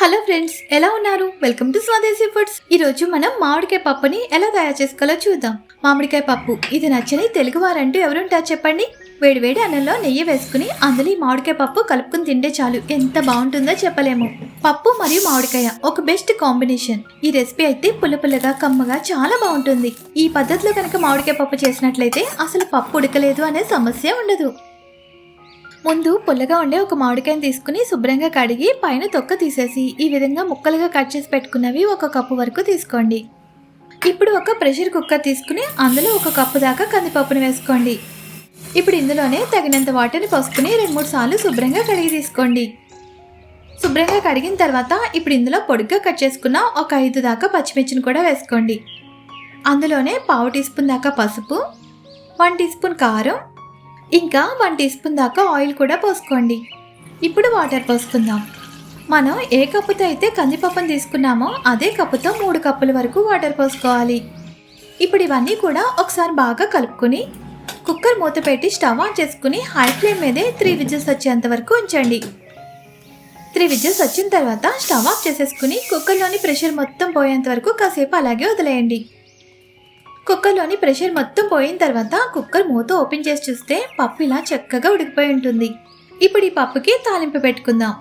Hello friends ఎలా ఉన్నారు? Welcome to Swadeshi foods. ఈ రోజు మనం మామిడికాయ పప్పుని ఎలా తయారు చేసుకోవాలో చూద్దాం. మామిడికాయ పప్పు ఇది నచ్చని తెలుగు వారంటూ ఎవరుంటారు చెప్పండి? వేడివేడి అన్నంలో నెయ్యి వేసుకుని అందులో ఈ మామిడికాయ పప్పు కలుపుకుని తింటే చాలు. ఎంత బాగుంటుందో చెప్పలేము. పప్పు మరియు మామిడికాయ ఒక బెస్ట్ కాంబినేషన్ ఈ రెసిపీ అయితే పుల్ల పుల్లగా కమ్మగా చాలా బాగుంటుంది. ఈ పద్ధతిలో కనుక మామిడికాయ పప్పు చేసినట్లయితే అసలు పప్పు ఉడకలేదు అనే సమస్య ఉండదు. ముందు పుల్లగా ఉండే ఒక మామిడికాయని తీసుకుని శుభ్రంగా కడిగి పైన తొక్క తీసేసి ఈ విధంగా ముక్కలుగా కట్ చేసి పెట్టుకున్నవి ఒక కప్పు వరకు తీసుకోండి. ఇప్పుడు ఒక ప్రెషర్ కుక్కర్ తీసుకుని అందులో ఒక కప్పు దాకా కందిపప్పుని వేసుకోండి. ఇప్పుడు ఇందులోనే తగినంత వాటర్ని పోసుకుని రెండు మూడు సార్లు శుభ్రంగా కడిగి తీసుకోండి. శుభ్రంగా కడిగిన తర్వాత ఇప్పుడు ఇందులో పొడిగ్గా కట్ చేసుకున్న ఒక ఐదు దాకా పచ్చిమిర్చిని కూడా వేసుకోండి. అందులోనే పావు టీ స్పూన్ దాకా పసుపు వన్ టీ స్పూన్ కారం ఇంకా వన్ టీ స్పూన్ దాకా ఆయిల్ కూడా పోసుకోండి. ఇప్పుడు వాటర్ పోసుకుందాం. మనం ఏ కప్పుతో అయితే కందిపప్పును తీసుకున్నామో అదే కప్పుతో మూడు కప్పుల వరకు వాటర్ పోసుకోవాలి. ఇప్పుడు ఇవన్నీ కూడా ఒకసారి బాగా కలుపుకొని కుక్కర్ మూత పెట్టి స్టవ్ ఆన్ చేసుకుని హై ఫ్లేమ్ మీదే త్రీ విజిల్స్ వచ్చేంత వరకు ఉంచండి. త్రీ విజిల్స్ వచ్చిన తర్వాత స్టవ్ ఆఫ్ చేసేసుకుని కుక్కర్లోని ప్రెషర్ మొత్తం పోయేంత వరకు కాసేపు అలాగే వదిలేయండి. కుక్కర్లోని ప్రెషర్ మొత్తం పోయిన తర్వాత కుక్కర్ మూత ఓపెన్ చేసి చూస్తే పప్పు ఇలా చక్కగా ఉడికిపోయి ఉంటుంది. ఇప్పుడు ఈ పప్పుకి తాలింపు పెట్టుకుందాం.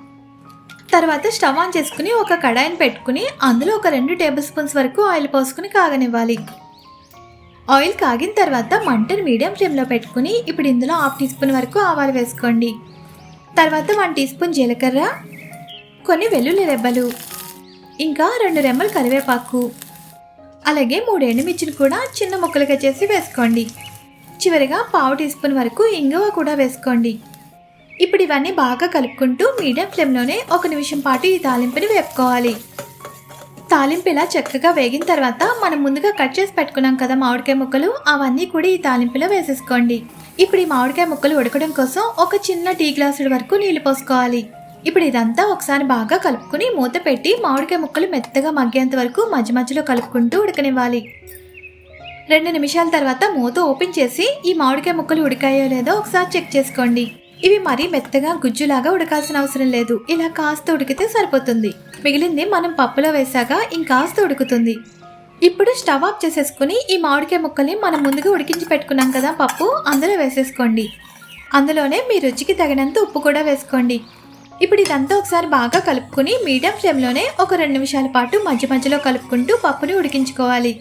తర్వాత స్టవ్ ఆన్ చేసుకుని ఒక కడాయిని పెట్టుకుని అందులో ఒక రెండు టేబుల్ స్పూన్స్ వరకు ఆయిల్ పోసుకుని కాగనివ్వాలి. ఆయిల్ కాగిన తర్వాత మంటను మీడియం ఫ్లేమ్లో పెట్టుకుని ఇప్పుడు ఇందులో హాఫ్ టీ స్పూన్ వరకు ఆవాలు వేసుకోండి. తర్వాత వన్ టీ స్పూన్ జీలకర్ర కొన్ని వెల్లుల్లి రెబ్బలు ఇంకా రెండు రెమ్మలు కరివేపాకు అలాగే మూడు ఎండుమిర్చిని కూడా చిన్న ముక్కలుగా చేసి వేసుకోండి. చివరిగా పావు టీ స్పూన్ వరకు ఇంగువ కూడా వేసుకోండి. ఇప్పుడు ఇవన్నీ బాగా కలుపుకుంటూ మీడియం ఫ్లేమ్లోనే ఒక నిమిషం పాటు ఈ తాలింపుని వేపుకోవాలి. తాలింపు ఇలా చక్కగా వేగిన తర్వాత మనం ముందుగా కట్ చేసి పెట్టుకున్నాం కదా మామిడికాయ ముక్కలు అవన్నీ కూడా ఈ తాలింపులో వేసేసుకోండి. ఇప్పుడు ఈ మామిడికాయ ముక్కలు ఉడకడం కోసం ఒక చిన్న టీ గ్లాసుల వరకు నీళ్ళు పోసుకోవాలి. ఇప్పుడు ఇదంతా ఒకసారి బాగా కలుపుకుని మూత పెట్టి మామిడికాయ ముక్కలు మెత్తగా మగ్గేంత వరకు మధ్య మధ్యలో కలుపుకుంటూ ఉడకనివ్వాలి. రెండు నిమిషాల తర్వాత మూత ఓపెన్ చేసి ఈ మామిడికాయ ముక్కలు ఉడికాయో లేదో ఒకసారి చెక్ చేసుకోండి. ఇవి మరీ మెత్తగా గుజ్జులాగా ఉడకాల్సిన అవసరం లేదు. ఇలా కాస్త ఉడికితే సరిపోతుంది. మిగిలింది మనం పప్పులో వేసాక ఇంకాస్త ఉడుకుతుంది. ఇప్పుడు స్టవ్ ఆఫ్ చేసేసుకుని ఈ మామిడికాయ ముక్కల్ని మనం ముందుగా ఉడికించి పెట్టుకున్నాం కదా పప్పు అందులో వేసేసుకోండి. అందులోనే మీ రుచికి తగినంత ఉప్పు కూడా వేసుకోండి. ఇప్పుడు ఇదంతా ఒకసారి బాగా కలుపుకుని మీడియం ఫ్లేమ్లోనే ఒక రెండు నిమిషాల పాటు మధ్య మధ్యలో కలుపుకుంటూ పప్పుని ఉడికించుకోవాలి.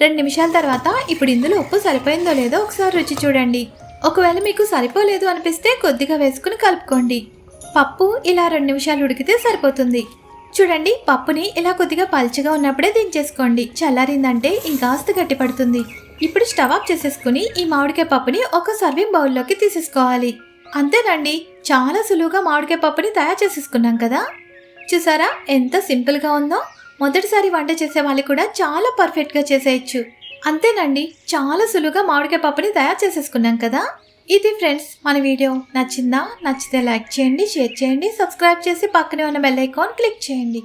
రెండు నిమిషాల తర్వాత ఇప్పుడు ఇందులో ఉప్పు సరిపోయిందో లేదో ఒకసారి రుచి చూడండి. ఒకవేళ మీకు సరిపోలేదు అనిపిస్తే కొద్దిగా వేసుకుని కలుపుకోండి. పప్పు ఇలా రెండు నిమిషాలు ఉడికితే సరిపోతుంది. చూడండి పప్పుని ఇలా కొద్దిగా పల్చగా ఉన్నప్పుడే దించేసుకోండి. చల్లారిందంటే ఇంకాస్త గట్టిపడుతుంది. ఇప్పుడు స్టవ్ ఆఫ్ చేసేసుకుని ఈ మామిడికాయ పప్పుని ఒక సర్వింగ్ బౌల్లోకి తీసేసుకోవాలి. అంతేనండి చాలా సులువుగా మామిడికాయ పప్పుని తయారు చేసేసుకున్నాం కదా. చూసారా ఎంత సింపుల్గా ఉందో. మొదటిసారి వంట చేసే వాళ్ళు కూడా చాలా పర్ఫెక్ట్గా చేసేయచ్చు. అంతేనండి చాలా సులువుగా మామిడికాయ పప్పుని తయారు చేసేసుకున్నాం కదా. ఇది ఫ్రెండ్స్ మన వీడియో నచ్చిందా? నచ్చితే లైక్ చేయండి షేర్ చేయండి సబ్స్క్రైబ్ చేసి పక్కనే ఉన్న బెల్ ఐకాన్ క్లిక్ చేయండి.